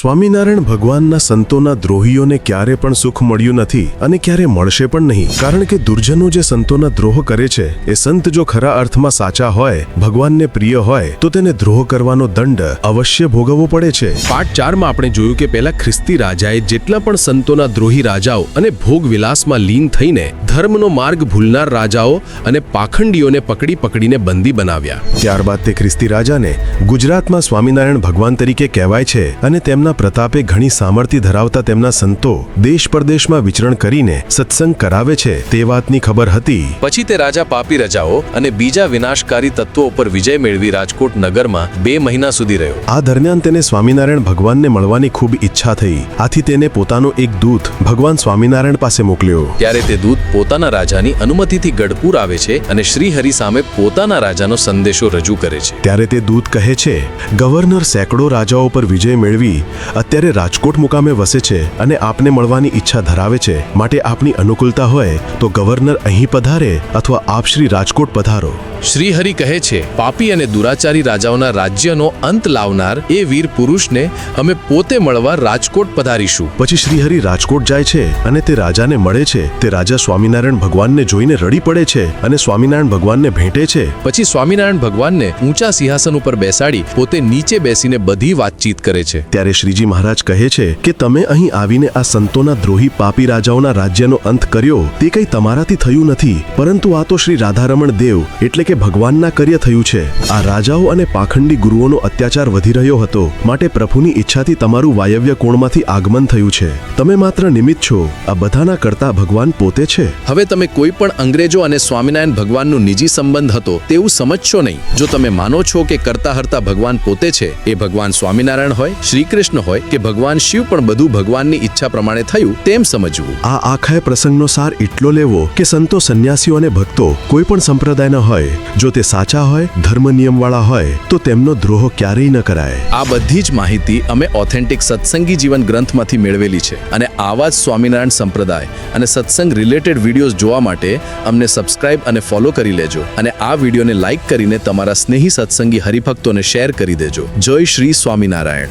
સ્વામિનારાયણ ભગવાનના સંતોના દ્રોહીઓને ક્યારે પણ સુખ મળ્યું નથી અને ક્યારે મળશે પણ નહીં. કારણ કે દુર્જનો જે સંતોના દ્રોહ કરે છે, એ સંત જો ખરા અર્થમાં સાચા હોય, ભગવાનને પ્રિય હોય, તો તેને દ્રોહ કરવાનો દંડ અવશ્ય ભોગવવો પડે છે. પાઠ ચારમાં આપણે જોયું કે પહેલા ખ્રિસ્તી રાજાએ જેટલા પણ સંતોના દ્રોહી રાજાઓ અને ભોગ વિલાસમાં લીન થઈને ધર્મનો માર્ગ ભૂલનાર રાજાઓ અને પાખંડીઓને પકડી પકડીને બંદી બનાવ્યા. ત્યારબાદ તે ખ્રિસ્તી રાજાને ગુજરાતમાં સ્વામિનારાયણ ભગવાન તરીકે કહેવાય છે અને તેમના પ્રતાપે ઘણી સામર્થ્ય ધરાવતા તેમના સંતો દેશ પરદેશમાં વિચરણ કરીને સત્સંગ કરાવે છે તે વાતની ખબર હતી. પછી તે રાજા પાપી રજાઓ અને બીજા વિનાશકારી તત્વો ઉપર વિજય મેળવી રાજકોટ નગરમાં બે મહિના સુધી રહ્યો. આ દરમિયાન તેને સ્વામિનારાયણ ભગવાનને મળવાની ખૂબ ઈચ્છા થઈ. આથી તેને પોતાનો એક દૂત ભગવાન સ્વામિનારાયણ પાસે મોકલ્યો. ત્યારે તે દૂત પોતાના રાજાની અનુમતિથી ગઢપુર આવે છે અને શ્રીહરિ સામે પોતાના રાજાનો સંદેશો રજૂ કરે છે. ત્યારે તે દૂત કહે છે, ગવર્નર સેંકડો રાજાઓ પર વિજય મેળવી, અત્યારે રાજકોટ મુકામે વસે છે અને આપને મળવાની ઈચ્છા ધરાવે છે. માટે આપની અનુકૂળતા હોય તો ગવર્નર અહીં પધારે અથવા આપ શ્રી રાજકોટ પધારો. શ્રીહરિ કહે છે પાપી અને દુરાચારી રાજાઓના રાજ્યનો અંત લાવનાર એ વીર પુરુષને અમે પોતે મળવા રાજકોટ પધારીશું. પછી શ્રીહરિ રાજકોટ જાય છે અને તે રાજાને મળે છે. તે રાજા સ્વામિનારાયણ ભગવાનને જોઈને રડી પડે છે અને સ્વામિનારાયણ ભગવાનને ભેટે છે. પછી સ્વામિનારાયણ ભગવાનને ઊંચા સિંહાસન ઉપર બેસાડી પોતે નીચે બેસીને બધી વાતચીત કરે છે. ત્યારે શ્રીજી મહારાજ કહે છે કે તમે અહીં આવીને આ સંતોના દ્રોહી પાપી રાજાઓના રાજ્યનો અંત કર્યો. તે કંઈ તમારાથી થયું નથી. પરંતુ આ તો શ્રી રાધારમણ દેવ એટલે કે ભગવાનના કાર્ય થયું છે. આ રાજાઓ અને પાખંડી ગુરુઓનો અત્યાચાર વધી રહ્યો હતો. માટે પ્રભુની ઈચ્છાથી તમારું વાયવ્ય કોણમાંથી આગમન થયું છે. તમે માત્ર નિમિત્ત છો. આ બધાના કરતા ભગવાન પોતે છે. હવે તમે કોઈ પણ અંગ્રેજો અને સ્વામિનારાયણ ભગવાનનું નિજી સંબંધ હતો તેવું સમજશો નહીં. જો તમે માનો છો કે કરતા હરતા ભગવાન પોતે છે એ ભગવાન સ્વામિનારાયણ હોય શ્રી કૃષ્ણ હોય કે ભગવાન શિવ પણ બધું ભગવાનની ઈચ્છા પ્રમાણે થયું તેમ સમજવું. આ આખા પ્રસંગનો સાર એટલો લેવો કે સંતો સંન્યાસીઓ અને ભક્તો કોઈ પણ સંપ્રદાયના હોય જો તે સાચા હોય, ધર્મ નિયમવાળા હોય, તો તેમનો દ્રોહ ક્યારેય ન કરાય. આ બધી જ માહિતી અમે ઓથેન્ટિક સત્સંગી જીવન ગ્રંથમાંથી મેળવેલી છે અને આવા જ સ્વામિનારાયણ સંપ્રદાય અને સત્સંગ રિલેટેડ વિડીયોઝ જોવા માટે અમને સબસ્ક્રાઇબ અને ફોલો કરી લેજો અને આ વિડીયોને લાઇક કરીને તમારા સ્નેહી સત્સંગી હરિભક્તોને શેર કરી દેજો. જય શ્રી સ્વામિનારાયણ.